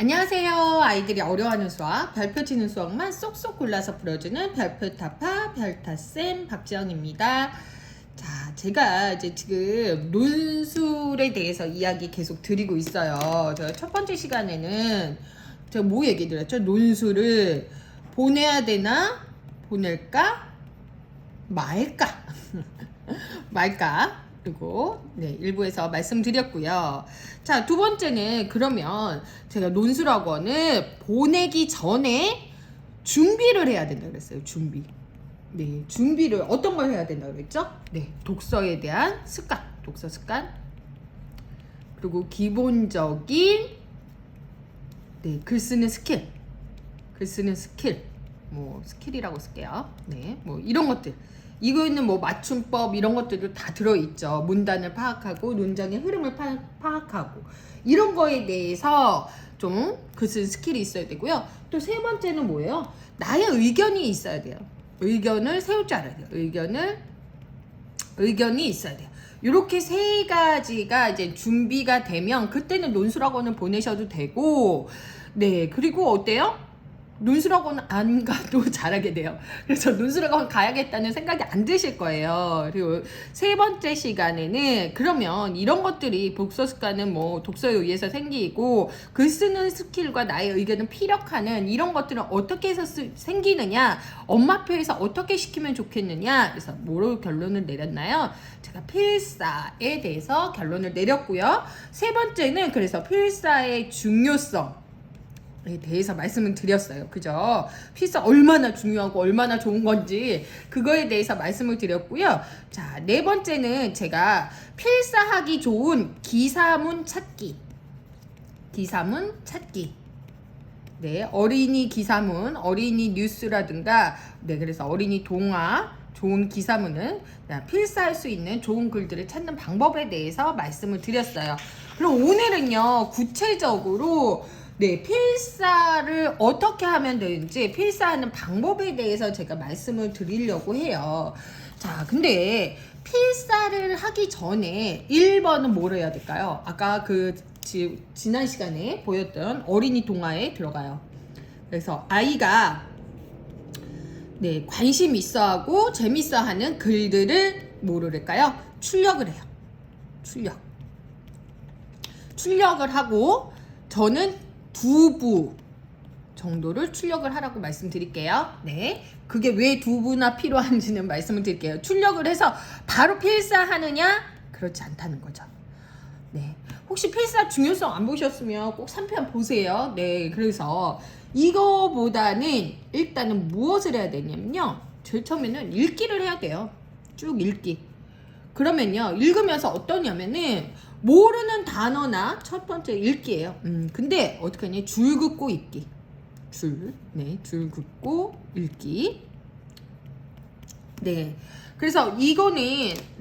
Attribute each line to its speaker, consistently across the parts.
Speaker 1: 안녕하세요. 아이들이 어려워하는 수학, 별표 치는 수학만 쏙쏙 골라서 풀어주는 별표 타파 별타쌤 박지영입니다. 자, 제가 이제 지금 논술에 대해서 이야기 계속 드리고 있어요. 제가 첫 번째 시간에는 제가 뭐 얘기 드렸죠? 논술을 보내야 되나? 보낼까? 말까? 말까? 그리고 네, 일부에서 말씀드렸고요. 자, 두 번째는 그러면 제가 논술학원을 보내기 전에 준비를 해야 된다 그랬어요. 준비. 네, 준비를 어떤 걸 해야 된다 그랬죠? 네, 독서에 대한 습관, 독서 습관. 그리고 기본적인 네, 글 쓰는 스킬. 글 쓰는 스킬. 뭐 스킬이라고 쓸게요. 네, 뭐 이런 것들. 이거는 뭐 맞춤법 이런 것들도 다 들어있죠. 문단을 파악하고 논장의 흐름을 파, 파악하고 이런 거에 대해서 좀 글쓰는 스킬이 있어야 되고요. 또 세 번째는 뭐예요? 나의 의견이 있어야 돼요. 의견을 세울 줄 알아야 돼요. 의견을 의견이 있어야 돼요. 이렇게 세 가지가 이제 준비가 되면 그때는 논술학원을 보내셔도 되고 네 그리고 어때요? 논술학원 안 가도 잘하게 돼요. 그래서 논술학원 가야겠다는 생각이 안 드실 거예요. 그리고 세 번째 시간에는 그러면 이런 것들이 독서 습관은 뭐 독서에 의해서 생기고 글 쓰는 스킬과 나의 의견은 피력하는 이런 것들은 어떻게 해서 쓰, 생기느냐 엄마표에서 어떻게 시키면 좋겠느냐 그래서 뭐로 결론을 내렸나요? 제가 필사에 대해서 결론을 내렸고요. 세 번째는 그래서 필사의 중요성 에 대해서 말씀을 드렸어요. 그죠? 필사 얼마나 중요하고 얼마나 좋은 건지 그거에 대해서 말씀을 드렸고요. 자, 네 번째는 제가 필사하기 좋은 기사문 찾기. 기사문 찾기. 네, 어린이 기사문, 어린이 뉴스라든가, 네, 그래서 어린이 동화, 좋은 기사문은 필사할 수 있는 좋은 글들을 찾는 방법에 대해서 말씀을 드렸어요. 그럼 오늘은요, 구체적으로 네, 필사를 어떻게 하면 되는지, 필사하는 방법에 대해서 제가 말씀을 드리려고 해요. 자, 근데 필사를 하기 전에 1번은 뭘 해야 될까요? 아까 그 지, 지난 시간에 보였던 어린이 동화에 들어가요. 그래서 아이가 네, 관심 있어 하고 재밌어 하는 글들을 뭐를까요? 출력을 해요. 출력. 출력을 하고 저는 두부 정도를 출력을 하라고 말씀드릴게요. 네. 그게 왜 두 부나 필요한지는 말씀을 드릴게요. 출력을 해서 바로 필사하느냐? 그렇지 않다는 거죠. 네. 혹시 필사 중요성 안 보셨으면 꼭 3편 보세요. 네. 그래서 이거보다는 일단은 무엇을 해야 되냐면요. 제일 처음에는 읽기를 해야 돼요. 쭉 읽기. 그러면요. 읽으면서 어떠냐면은 모르는 단어나 첫 번째 읽기예요. 음, 근데 어떻게 하냐? 줄 긋고 읽기. 줄. 네, 줄 긋고 읽기. 네. 그래서 이거는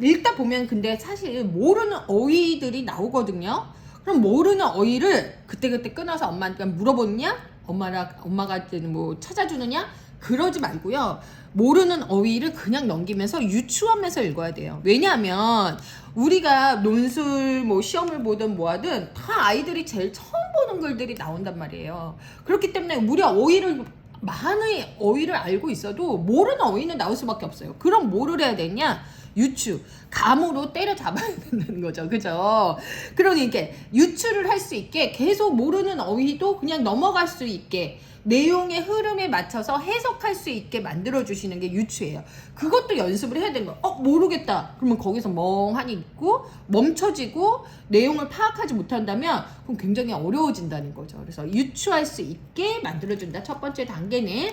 Speaker 1: 읽다 보면 근데 사실 모르는 어휘들이 나오거든요. 그럼 모르는 어휘를 그때그때 끊어서 엄마한테 물어보느냐? 엄마랑 엄마가 뭐 찾아주느냐? 그러지 말고요. 모르는 어휘를 그냥 넘기면서 유추하면서 읽어야 돼요. 왜냐하면 우리가 논술 뭐 시험을 보든 뭐 하든 다 아이들이 제일 처음 보는 글들이 나온단 말이에요. 그렇기 때문에 우리가 어휘를 많은 어휘를 알고 있어도 모르는 어휘는 나올 수밖에 없어요. 그럼 뭐를 해야 되냐? 유추, 감으로 때려잡아야 된다는 거죠. 그죠? 그러니까 유추를 할 수 있게 계속 모르는 어휘도 그냥 넘어갈 수 있게 내용의 흐름에 맞춰서 해석할 수 있게 만들어 주시는 게 유추예요. 그것도 연습을 해야 되는 거예요. 어, 모르겠다. 그러면 거기서 멍하니 있고 멈춰지고 내용을 파악하지 못한다면 그럼 굉장히 어려워진다는 거죠. 그래서 유추할 수 있게 만들어 준다. 첫 번째 단계는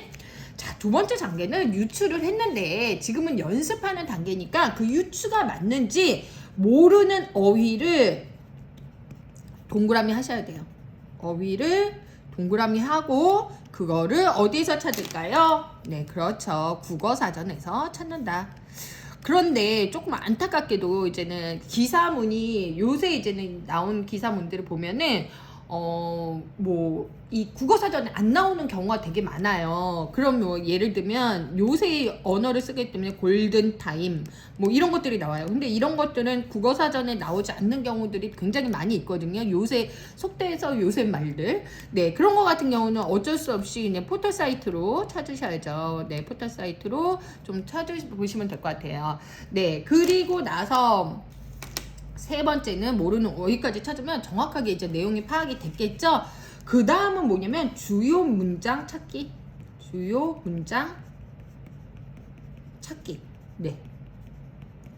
Speaker 1: 자, 두 번째 단계는 유추를 했는데 지금은 연습하는 단계니까 그 유추가 맞는지 모르는 어휘를 동그라미 하셔야 돼요. 어휘를 동그라미 하고 그거를 어디서 찾을까요? 네, 그렇죠. 국어 사전에서 찾는다. 그런데 조금 안타깝게도 이제는 기사문이 요새 이제는 나온 기사문들을 보면은 어, 뭐, 이 국어 사전에 안 나오는 경우가 되게 많아요. 그럼 뭐, 예를 들면, 요새 언어를 쓰기 때문에 골든타임, 뭐, 이런 것들이 나와요. 근데 이런 것들은 국어 사전에 나오지 않는 경우들이 굉장히 많이 있거든요. 요새, 속대에서 요새 말들. 네, 그런 거 같은 경우는 어쩔 수 없이 그냥 포털 사이트로 찾으셔야죠. 네, 포털 사이트로 좀 찾으시면 될 것 같아요. 네, 그리고 나서, 세 번째는 모르는 어휘까지 찾으면 정확하게 이제 내용이 파악이 됐겠죠. 그 다음은 뭐냐면 주요 문장 찾기. 주요 문장 찾기. 네.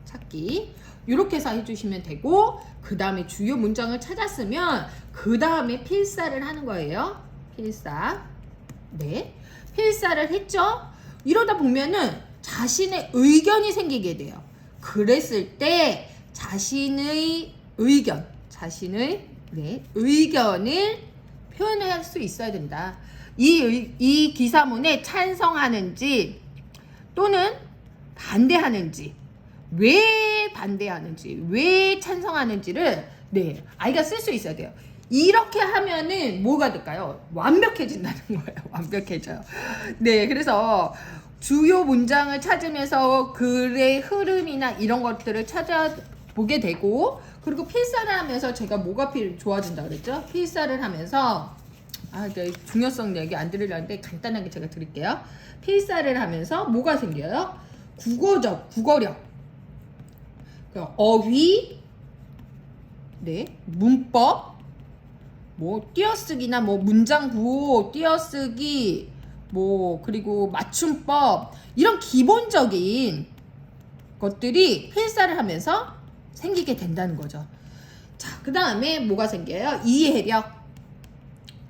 Speaker 1: 찾기. 이렇게 해서 해주시면 되고, 그 다음에 주요 문장을 찾았으면, 그 다음에 필사를 하는 거예요. 필사. 네. 필사를 했죠? 이러다 보면은 자신의 의견이 생기게 돼요. 그랬을 때 자신의 의견, 자신의 네, 의견을 표현할 수 있어야 된다. 이, 의- 이 기사문에 찬성하는지 또는 반대하는지 왜 반대하는지 왜 찬성하는지를 네 아이가 쓸 수 있어야 돼요. 이렇게 하면은 뭐가 될까요? 완벽해진다는 거예요. 완벽해져요. 네, 그래서 주요 문장을 찾으면서 글의 흐름이나 이런 것들을 찾아 보게 되고 그리고 필사를 하면서 제가 뭐가 필 좋아진다 그랬죠? 필사를 하면서 아, 네, 중요성 얘기 안 드리려는데 간단하게 제가 드릴게요. 필사를 하면서 뭐가 생겨요? 국어적, 국어력, 그 어휘, 네, 문법, 뭐 띄어쓰기나 뭐 문장 구호, 띄어쓰기, 뭐 그리고 맞춤법 이런 기본적인 것들이 필사를 하면서 생기게 된다는 거죠. 자, 그 다음에 뭐가 생겨요? 이해력.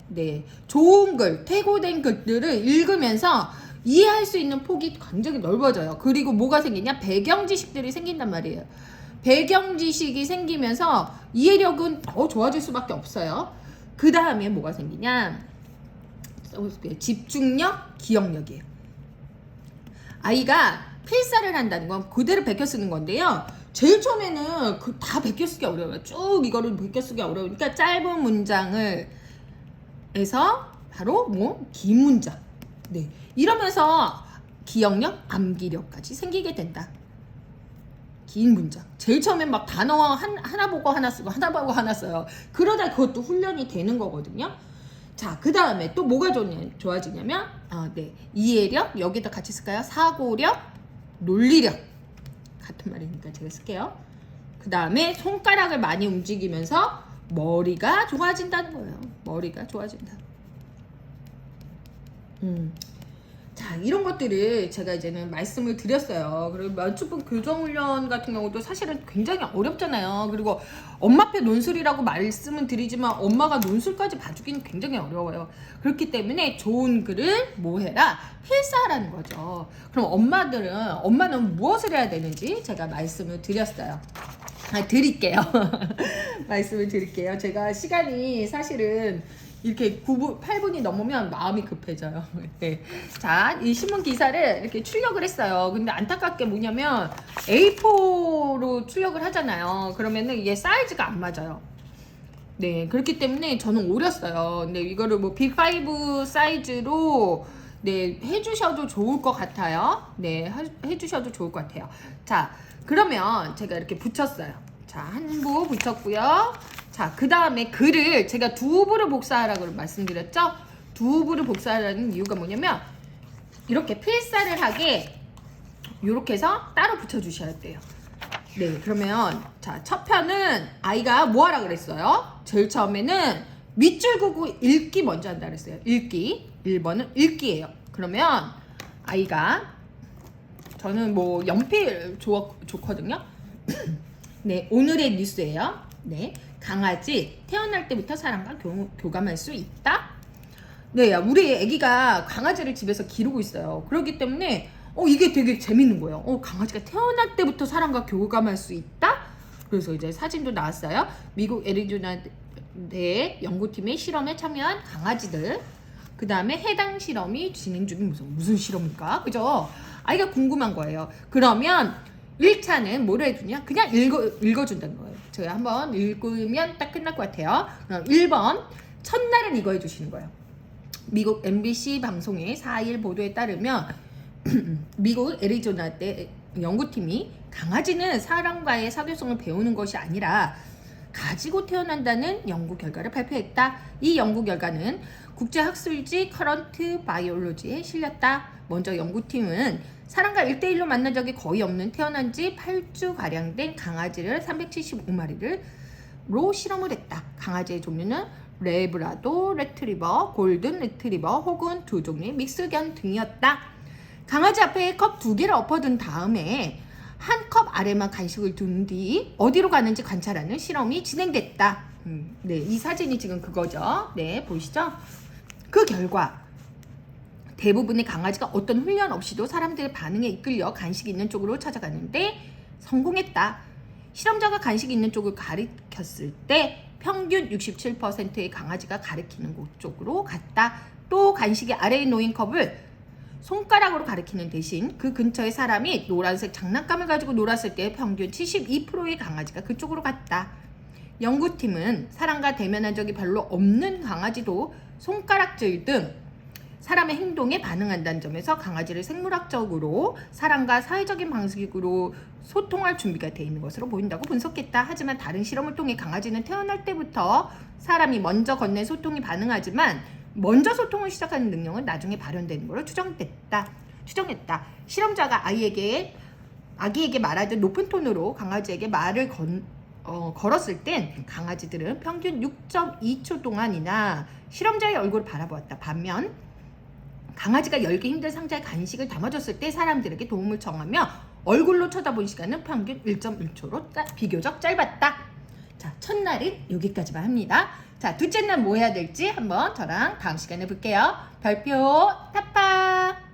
Speaker 1: 네, 좋은 글, 퇴고된 글들을 읽으면서 이해할 수 있는 폭이 굉장히 넓어져요. 그리고 뭐가 생기냐? 배경 지식들이 생긴단 말이에요. 배경 지식이 생기면서 이해력은 더 좋아질 수밖에 없어요. 그 다음에 뭐가 생기냐? 집중력, 기억력이에요. 아이가 필사를 한다는 건 그대로 베껴 쓰는 건데요. 제일 처음에는 그 다 베껴 쓰기 어려워요. 쭉 이거를 베껴 쓰기 어려우니까 짧은 문장을 해서 바로 뭐 긴 문장. 네. 이러면서 기억력, 암기력까지 생기게 된다. 긴 문장. 제일 처음엔 막 단어 한, 하나 보고 하나 쓰고 하나 보고 하나 써요. 그러다 그것도 훈련이 되는 거거든요. 자, 그 다음에 또 뭐가 좋냐, 좋아지냐면, 아, 네. 이해력, 여기다 같이 쓸까요? 사고력, 논리력. 같은 말이니까 제가 쓸게요. 그 다음에 손가락을 많이 움직이면서 머리가 좋아진다는 거예요. 머리가 좋아진다. 음. 자, 이런 것들을 제가 이제는 말씀을 드렸어요. 그리고 맞춤법 교정훈련 같은 경우도 사실은 굉장히 어렵잖아요. 그리고 엄마 앞에 논술이라고 말씀은 드리지만 엄마가 논술까지 봐주기는 굉장히 어려워요. 그렇기 때문에 좋은 글을 뭐 해라? 필사하라는 거죠. 그럼 엄마들은, 엄마는 무엇을 해야 되는지 제가 말씀을 드렸어요. 아, 드릴게요. 말씀을 드릴게요. 제가 시간이 사실은 이렇게 9분, 8분이 넘으면 마음이 급해져요. 네. 자, 이 신문 기사를 이렇게 출력을 했어요. 근데 안타깝게 뭐냐면 A4로 출력을 하잖아요. 그러면은 이게 사이즈가 안 맞아요. 네, 그렇기 때문에 저는 오렸어요. 근데 이거를 뭐 B5 사이즈로 네, 해주셔도 좋을 것 같아요. 네, 하- 해주셔도 좋을 것 같아요. 자, 그러면 제가 이렇게 붙였어요. 자, 한부 붙였고요. 자, 그 다음에 글을 제가 두 부를 복사하라고 말씀드렸죠? 두 부를 복사하라는 이유가 뭐냐면 이렇게 필사를 하게 이렇게 해서 따로 붙여주셔야 돼요. 네, 그러면 자, 첫 편은 아이가 뭐 하라 그랬어요? 제일 처음에는 밑줄 긋고 읽기 먼저 한다 그랬어요. 읽기. 1번은 읽기예요. 그러면 아이가 저는 뭐 연필 좋, 좋거든요. 네, 오늘의 뉴스예요. 네, 강아지 태어날 때부터 사람과 교, 교감할 수 있다. 네, 우리 아기가 강아지를 집에서 기르고 있어요. 그렇기 때문에 어 이게 되게 재밌는 거예요. 어 강아지가 태어날 때부터 사람과 교감할 수 있다. 그래서 이제 사진도 나왔어요. 미국 애리조나 대 연구팀의 실험에 참여한 강아지들. 그 다음에 해당 실험이 진행 중인 무슨 무슨 실험일까? 그죠? 아이가 궁금한 거예요. 그러면 1차는 뭐를 해주냐? 그냥 읽어, 읽어준다는 거예요. 제가 한번 읽으면 딱 끝날 것 같아요. 그럼 1번 첫날은 이거 해주시는 거예요. 미국 MBC 방송의 4일 보도에 따르면 미국 애리조나 대 연구팀이 강아지는 사람과의 사교성을 배우는 것이 아니라 가지고 태어난다는 연구 결과를 발표했다. 이 연구 결과는 국제학술지 커런트 바이올로지에 실렸다. 먼저 연구팀은 사람과 1대1로 만난 적이 거의 없는 태어난 지 8주 가량 된 강아지를 375마리를 로 실험을 했다. 강아지의 종류는 레브라도, 레트리버, 골든 레트리버 혹은 두 종류의 믹스견 등이었다. 강아지 앞에 컵 두 개를 엎어둔 다음에 한 컵 아래만 간식을 둔 뒤 어디로 가는지 관찰하는 실험이 진행됐다. 음, 네, 이 사진이 지금 그거죠. 네, 보이시죠? 그 결과 대부분의 강아지가 어떤 훈련 없이도 사람들의 반응에 이끌려 간식이 있는 쪽으로 찾아가는데 성공했다. 실험자가 간식이 있는 쪽을 가리켰을 때 평균 67%의 강아지가 가리키는 곳 쪽으로 갔다. 또 간식이 아래에 놓인 컵을 손가락으로 가리키는 대신 그 근처에 사람이 노란색 장난감을 가지고 놀았을 때 평균 72%의 강아지가 그쪽으로 갔다. 연구팀은 사람과 대면한 적이 별로 없는 강아지도 손가락질 등 사람의 행동에 반응한다는 점에서 강아지를 생물학적으로 사람과 사회적인 방식으로 소통할 준비가 되어 있는 것으로 보인다고 분석했다. 하지만 다른 실험을 통해 강아지는 태어날 때부터 사람이 먼저 건넨 소통이 반응하지만 먼저 소통을 시작하는 능력은 나중에 발현되는 것으로 추정됐다. 추정했다. 실험자가 아이에게 아기에게 말하듯 높은 톤으로 강아지에게 말을 건, 어, 걸었을 땐 강아지들은 평균 6.2초 동안이나 실험자의 얼굴을 바라보았다. 반면 강아지가 열기 힘든 상자에 간식을 담아줬을 때 사람들에게 도움을 청하며 얼굴로 쳐다본 시간은 평균 1.1초로 비교적 짧았다. 자, 첫날은 여기까지만 합니다. 자, 둘째 날 뭐 해야 될지 한번 저랑 다음 시간에 볼게요. 별표 타파!